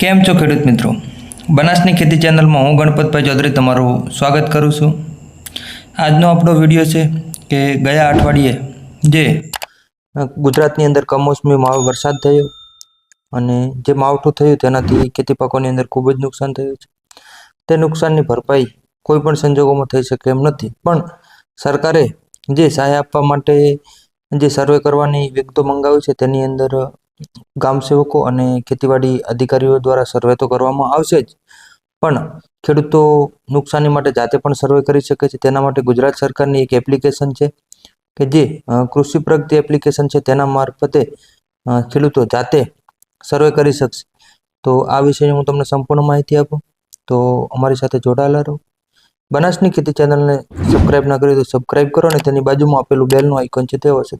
કેમ છો ખેડૂત મિત્રો? બનાસની ખેતી ચેનલમાં હું ગણપતભાઈ ચૌધરી તમારું સ્વાગત કરું છું. આજનો આપણો વીડિયો છે કે ગયા અઠવાડિયે જે ગુજરાતની અંદર કમોસમી માવ વરસાદ થયો અને જે માવઠું થયું તેનાથી ખેતી પાકોની અંદર ખૂબ જ નુકસાન થયું છે. તે નુકસાનની ભરપાઈ કોઈ પણ સંજોગોમાં થઈ શકે એમ નથી. પણ સરકારે જે સહાય આપવા માટે જે સર્વે કરવાની વિગતો મંગાવી છે તેની અંદર ગામ સેવકો અને ખેતીવાડી અધિકારીઓ દ્વારા સર્વે તો કરવામાં આવશે જ. પણ ખેડૂતો નુકસાની માટે જાતે પણ સર્વે કરી શકે છે. તેના માટે ગુજરાત સરકારની એક એપ્લિકેશન છે કે જે કૃષિ પ્રગતિ એપ્લિકેશન છે. તેના મારફતે ખેડૂતો જાતે સર્વે કરી શકશે. તો આ વિષયની હું તમને સંપૂર્ણ માહિતી આપું. તો અમારી સાથે જોડાયેલા રહો. બનાસની ખેતી ચેનલને સબસ્ક્રાઇબ ના કરી તો સબસ્ક્રાઇબ કરો અને તેની બાજુમાં આપેલું બેલનું આઇકોન છે તે હશે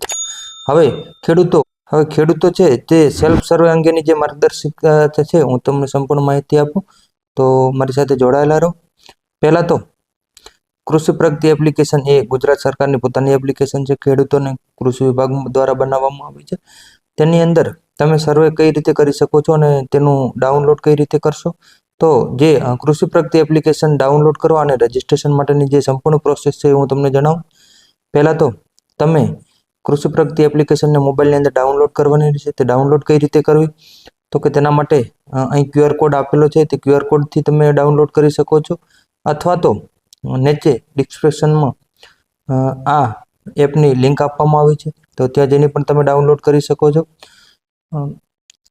હવે ખેડૂતો હવે ખેડૂતો છે, તે સેલ્ફ સર્વે અંગેની જે માર્ગદર્શિકા છે, હું તમને સંપૂર્ણ માહિતી આપું. તો મારી સાથે જોડાયેલા રહો. પહેલાં તો, કૃષિ પ્રગતિ એપ્લિકેશન એ ગુજરાત સરકારની પોતાની એપ્લિકેશન છે, ખેડૂતોને કૃષિ વિભાગ દ્વારા બનાવવામાં આવી છે. તેની અંદર તમે સર્વે કઈ રીતે કરી શકો છો અને તેનું ડાઉનલોડ કઈ રીતે કરશો? તો જે કૃષિ પ્રગતિ એપ્લિકેશન ડાઉનલોડ કરવા અને રજિસ્ટ્રેશન માટેની જે સંપૂર્ણ પ્રોસેસ છે હું તમને જણાવું. પહેલાં તો, તમે કૃષિ પ્રગતિ એપ્લિકેશનને મોબાઈલની અંદર ડાઉનલોડ કરવાની રહેશે. તે ડાઉનલોડ કઈ રીતે કરવી? તો કે તેના માટે અહીં ક્યુઆર કોડ આપેલો છે. તે ક્યુઆર કોડથી તમે ડાઉનલોડ કરી શકો છો. અથવા તો નીચે ડિસ્ક્રિપ્શનમાં આ એપની લિંક આપવામાં આવી છે. તો ત્યાં જઈને પણ તમે ડાઉનલોડ કરી શકો છો.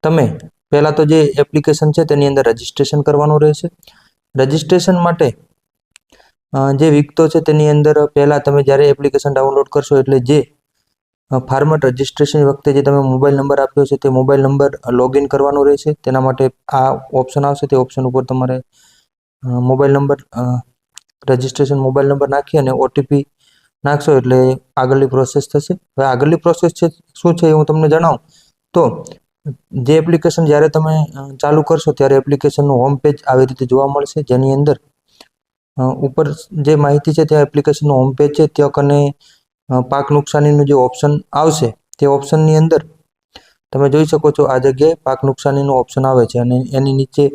તમે પહેલાં તો જે એપ્લિકેશન છે તેની અંદર રજિસ્ટ્રેશન કરવાનું રહેશે. રજિસ્ટ્રેશન માટે જે વિગતો છે તેની અંદર પહેલાં તમે જ્યારે એપ્લિકેશન ડાઉનલોડ કરશો એટલે જે ફાર્મર રજિસ્ટ્રેશન વખતે જે તમે મોબાઈલ નંબર આપ્યો છે તે મોબાઈલ નંબર લોગિન કરવાનો રહેશે. તેના માટે આ ઓપ્શન આવશે. તે ઓપ્શન ઉપર તમારે mobile number registration mobile number નાખી અને ઓટીપી નાખશો એટલે આગળની પ્રોસેસ થશે. હવે આગળની પ્રોસેસ છે, શું છે એ હું તમને જણાવું. તો જે એપ્લિકેશન જ્યારે તમે ચાલુ કરશો ત્યારે એપ્લિકેશનનું હોમ પેજ આવી રીતે જોવા મળશે. જેની અંદર ઉપર જે માહિતી છે ત્યાં એપ્લિકેશનનું હોમ પેજ છે. ત્યાં કને પાક નુકસાનીનું જે ઓપ્શન આવશે, તે ઓપ્શનની અંદર તમે જોઈ શકો છો આ જગ્યાએ પાક નુકસાનીનું ઓપ્શન આવે છે અને એની નીચે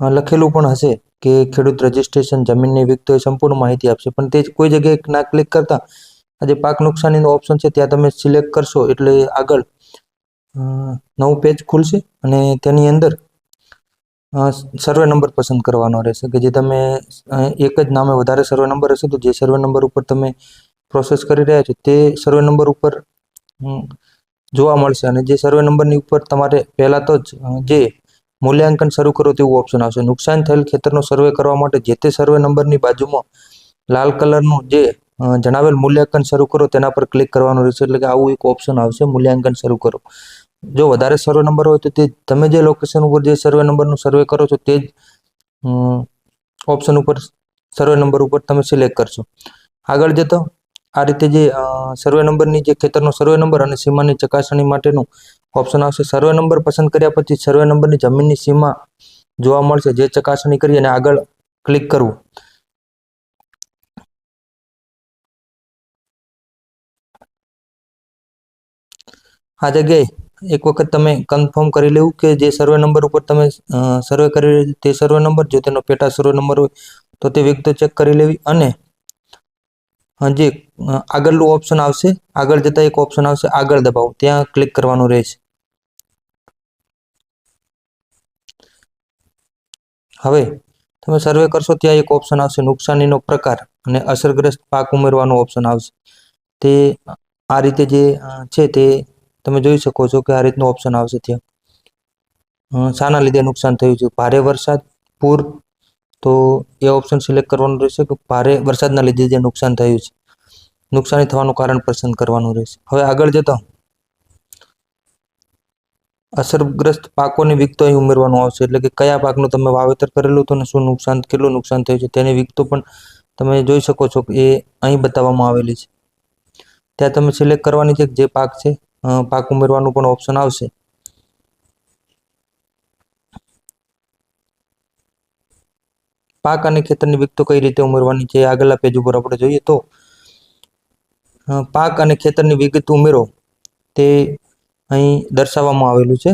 લખેલું પણ હશે કે ખેડૂત રજિસ્ટ્રેશન જમીનની વિગતો એ સંપૂર્ણ માહિતી આપશે. પણ તે કોઈ જગ્યાએ ના ક્લિક કરતાં આ જે પાક નુકસાનીનું ઓપ્શન છે ત્યાં તમે સિલેક્ટ કરશો એટલે આગળ નવું પેજ ખુલશે અને તેની અંદર સર્વે નંબર પસંદ કરવાનો રહેશે કે જે તમે એક જ નામે વધારે સર્વે નંબર હશે તો જે સર્વે નંબર ઉપર તમે પ્રોસેસ કરી રહ્યા છો, તે સર્વે નંબર ઉપર જોવા મળશે. અને જે સર્વે નંબરની ઉપર તમારે પહેલાં તો જ જે મૂલ્યાંકન શરૂ કરો તેવું ઓપ્શન આવશે. નુકસાન થયેલ ખેતરનો સર્વે કરવા માટે જે તે સર્વે નંબરની બાજુમાં લાલ કલરનું જે જણાવેલ મૂલ્યાંકન શરૂ કરો, તેના પર ક્લિક કરવાનું રહેશે. એટલે કે આવું એક ઓપ્શન આવશે, મૂલ્યાંકન શરૂ કરો. જો વધારે સર્વે નંબર હોય તો તે, તમે જે લોકેશન ઉપર જે સર્વે નંબરનું સર્વે કરો છો, તે જ ઓપ્શન ઉપર સર્વે નંબર ઉપર તમે સિલેક્ટ કરશો. આગળ જતો આ રીતે જે સર્વે નંબરની જે ખેતરનો સર્વે નંબર અને સીમાની ચકાસણી માટેનું ઓપ્શન આવશે. સર્વે નંબર પસંદ કર્યા પછી સર્વે નંબરની જમીનની સીમા જોવા મળશે. જે ચકાસણી કરી અને આગળ ક્લિક કરવું. આ જગ્યાએ એક વખત તમે કન્ફર્મ કરી લેવું કે જે સર્વે નંબર ઉપર તમે સર્વે કરી, તે સર્વે નંબર જો તેનો પેટા સર્વે નંબર હોય તો તે વિગતો ચેક કરી લેવી અને જે આગળનું ઓપ્શન આવશે. આગળ જતા એક ઓપ્શન આવશે, આગળ દબાવો. ત્યાં ક્લિક કરવાનું રહેશે. હવે તમે સર્વે કરશો ત્યાં એક ઓપ્શન આવશે, નુકસાનીનો પ્રકાર અને અસરગ્રસ્ત પાક ઉમેરવાનો ઓપ્શન આવશે. તે, આ રીતે જે છે તે તમે જોઈ શકો છો કે આ રીતનું ઓપ્શન આવશે ત્યાં. શાના લીધે નુકસાન થયું છે. ભારે વરસાદ, પૂર તો એ ઓપ્શન સિલેક્ટ કરવાનું રહેશે કે ભારે વરસાદના લીધે જે નુકસાન થયું છે. નુકસાની થવાનું કારણ પસંદ કરવાનું રહેશે. હવે આગળ જતા અસરગ્રસ્ત પાકોની વિગતો અહીં ઉમેરવાનું આવશે. એટલે કે કયા પાકનું તમે વાવેતર કરેલું હતું અને શું નુકસાન, કેટલું નુકસાન થયું છે, તેની વિગતો પણ તમે જોઈ શકો છો એ અહીં બતાવવામાં આવેલી છે. ત્યાં તમે સિલેક્ટ કરવાની છે જે પાક છે પાક ઉમેરવાનું પણ ઓપ્શન આવશે. પાક અને ખેતરની વિગતો કઈ રીતે ઉમેરવાની છે આગળના પેજ ઉપર આપણે જોઈએ તો પાક અને ખેતરની વિગત ઉમેરો તે અહીં દર્શાવવામાં આવેલું છે.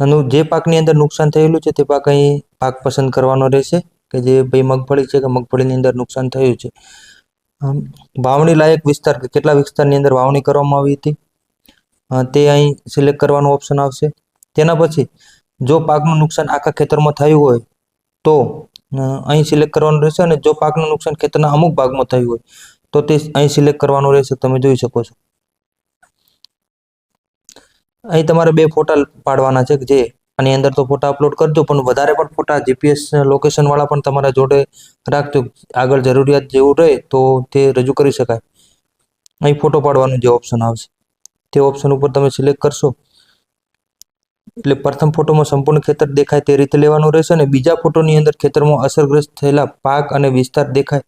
અને જે પાકની અંદર નુકસાન થયેલું છે તે પાક અહીં પાક પસંદ કરવાનો રહેશે કે જે ભાઈ મગફળી છે કે મગફળીની અંદર નુકસાન થયું છે. વાવણી લાયક વિસ્તાર કે કેટલા વિસ્તારની અંદર વાવણી કરવામાં આવી હતી તે અહીં સિલેક્ટ કરવાનું ઓપ્શન આવશે. તેના પછી જો પાકનું નુકસાન આખા ખેતરમાં થયું હોય, તો અહીં સિલેક્ટ કરવાનું રહેશે અને જો પાકનું નુકસાન ખેતરના અમુક ભાગમાં થયું હોય, તો તે અહીં સિલેક્ટ કરવાનું રહેશે. તમે જોઈ શકો છો. અહીં તમારે બે ફોટા પાડવાના છે જે આની અંદર તો ફોટા અપલોડ કરજો, પણ વધારે પણ ફોટા જીપીએસ લોકેશન વાળા પણ તમારા જોડે રાખજો. આગળ જરૂરિયાત જેવું રહે તો તે રજૂ કરી શકાય. અહીં ફોટો પાડવાનું જે ઓપ્શન આવશે. તે ઓપ્શન ઉપર તમે સિલેક્ટ કરશો. એટલે પ્રથમ ફોટોમાં સંપૂર્ણ ખેતર દેખાય તે રીતે લેવાનું રહેશે અને બીજા ફોટોની અંદર ખેતરમાં અસરગ્રસ્ત થયેલા પાક અને વિસ્તાર દેખાય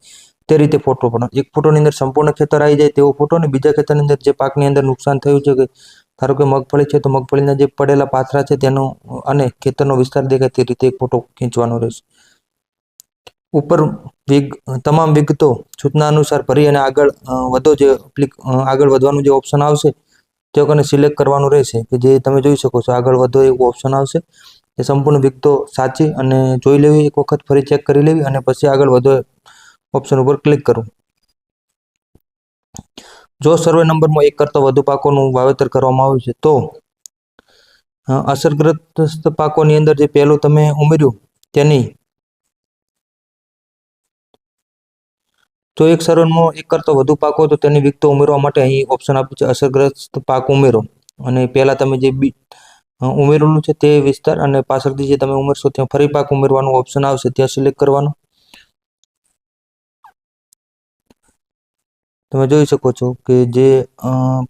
તે રીતે ફોટો પણ. એક ફોટોની અંદર સંપૂર્ણ ખેતર આવી જાય તેવો ફોટો અને બીજા ખેતરની અંદર જે પાકની અંદર નુકસાન થયું છે કે ધારો કે મગફળી છે તો મગફળીના જે પડેલા પાથરા છે તેનો અને ખેતરનો વિસ્તાર દેખાય તે રીતે એક ફોટો ખેંચવાનો રહેશે. ઉપર વિગ, તમામ વિગતો સૂચના અનુસાર ભરી અને આગળ વધો જે આગળ વધવાનું જે ઓપ્શન આવશે તે વખતે સિલેક્ટ કરવાનું રહેશે, કે જે તમે જોઈ શકો છો આગળ વધો એવું ઓપ્શન આવશે. એ સંપૂર્ણ વિગતો સાચી અને જોઈ લેવી, એક વખત ફરી ચેક કરી લેવી અને પછી આગળ વધો ઓપ્શન ઉપર ક્લિક કરવું જો સર્વે નંબરમાં એક કરતાં વધુ પાકોનું વાવેતર કરવામાં આવ્યું છે, તો, અસરગ્રસ્ત પાકોની અંદર જે પહેલું તમે ઉમેર્યું, તેની જો એક સર્વેમાં એક કરતો વધુ પાકો તો તેની વિગતો ઉમેરવા માટે અહીં ઓપ્શન આપ્યું છે, અસરગ્રસ્ત પાક ઉમેરો. અને પહેલાં તમે જે બી ઉમેરેલું છે તે વિસ્તાર અને પાછળથી જે તમે ઉમેરશો ત્યાં ફરી પાક ઉમેરવાનું ઓપ્શન આવશે, ત્યાં સિલેક્ટ કરવાનું. તમે જોઈ શકો છો કે જે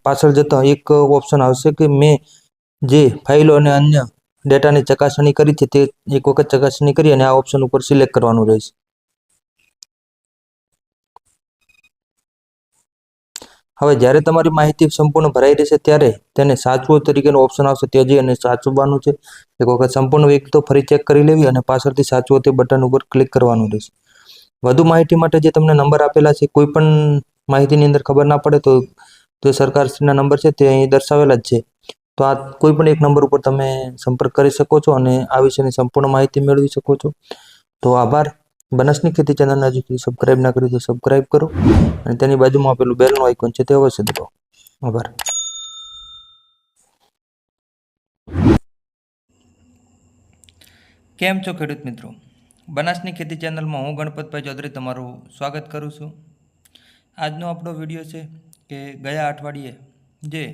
પાછળ જતા એક ઓપ્શન આવશે કે મેં જે ફાઇલો અને અન્ય ડેટાની ચકાસણી કરી છે તે એક વખત ચકાસણી કરી અને આ ઓપ્શન ઉપર સિલેક્ટ કરવાનું રહેશે. હવે જ્યારે તમારી માહિતી સંપૂર્ણ ભરાઈ રહેશે ત્યારે તેને સાચવો તરીકેનો ઓપ્શન આવશે તે જઈ અને સાચવવાનું છે. એક વખત સંપૂર્ણ વિગતો ફરી ચેક કરી લેવી અને પાછળથી સાચવો તે બટન ઉપર ક્લિક કરવાનું રહેશે. વધુ માહિતી માટે જે તમને નંબર આપેલા છે, કોઈ પણ માહિતીની અંદર ખબર ના પડે તો જે સરકારશ્રીના નંબર છે તે અહીં દર્શાવેલા જ છે. તો આ કોઈ પણ એક નંબર ઉપર તમે સંપર્ક કરી શકો છો અને આ વિશેની સંપૂર્ણ માહિતી મેળવી શકો છો. તો આભાર. બનાસની ખેતી ચેનલને હજુ સુધી સબસ્ક્રાઈબ ના કર્યું તો સબસ્ક્રાઈબ કરો. અને તેની બાજુમાં આપેલું બેલનું આઇકોન છે તે અવશ્ય દબાવો. આભાર. કેમ છો ખેડૂત મિત્રો? બનાસની ખેતી ચેનલમાં હું ગણપતભાઈ ચૌધરી તમારું સ્વાગત કરું છું. આજનો આપણો વીડિયો છે કે ગયા અઠવાડિયે જે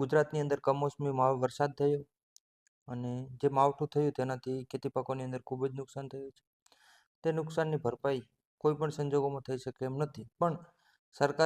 ગુજરાતની અંદર કમોસમી વરસાદ થયો અને જે માવઠું થયું તેનાથી ખેતી પાકોની અંદર ખૂબ જ નુકસાન થયું છે. તે નુકસાનની ભરપાઈ કોઈ પણ સંજોગોમાં થઈ શકે એમ નથી. પણ સરકાર